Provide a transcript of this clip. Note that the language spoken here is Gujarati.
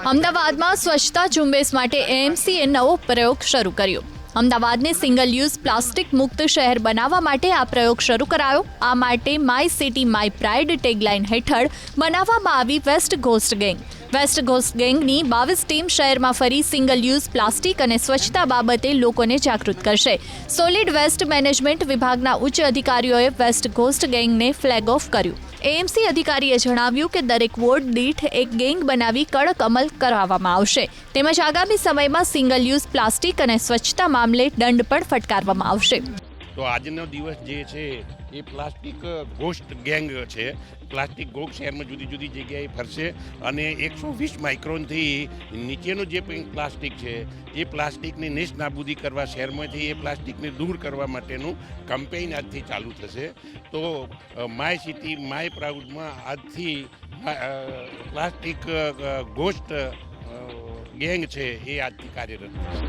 અમદાવાદમાં સ્વચ્છતા ઝુંબેશ માટે એએમસીએ નવો પ્રયોગ શરૂ કર્યો. અમદાવાદને સિંગલ યુઝ પ્લાસ્ટિક મુક્ત શહેર બનાવવા માટે આ પ્રયોગ શરૂ કરાયો. આ માટે my city, my pride tagline હેઠળ બનાવવામાં આવી waste ghost gang. Waste ghost ગેંગની બાવીસ ટીમ શહેરમાં ફરી સિંગલ યુઝ પ્લાસ્ટિક અને સ્વચ્છતા બાબતે લોકોને જાગૃત કરશે. સોલિડ વેસ્ટ મેનેજમેન્ટ વિભાગના ઉચ્ચ અધિકારીઓએ વેસ્ટ ઘોસ્ટ ગેંગને ફ્લેગ ઓફ કર્યું. એએમસી અધિકારીએ જણાવ્યું કે દરેક વોર્ડ દીઠ એક ગેંગ બનાવી કડક અમલ કરાવવામાં આવશે. તેમજ આગામી સમયમાં સિંગલ યુઝ પ્લાસ્ટિક અને સ્વચ્છતા મામલે દંડ પણ ફટકારવામાં આવશે. તો આજનો દિવસ જે છે એ પ્લાસ્ટિક ગોસ્ટ ગેંગ છે. પ્લાસ્ટિક ગોગ શહેરમાં જુદી જુદી જગ્યાએ ફરશે અને એકસો વીસ માઇક્રોનથી નીચેનું જે પણ પ્લાસ્ટિક છે, એ પ્લાસ્ટિકની નેસ નાબૂદી કરવા શહેરમાંથી, એ પ્લાસ્ટિકને દૂર કરવા માટેનું કમ્પેઇન આજથી ચાલુ થશે. તો માય સિટી, માય પ્રાઉડમાં આજથી પ્લાસ્ટિક ગોસ્ટ ગેંગ છે એ આજથી કાર્યરત થશે.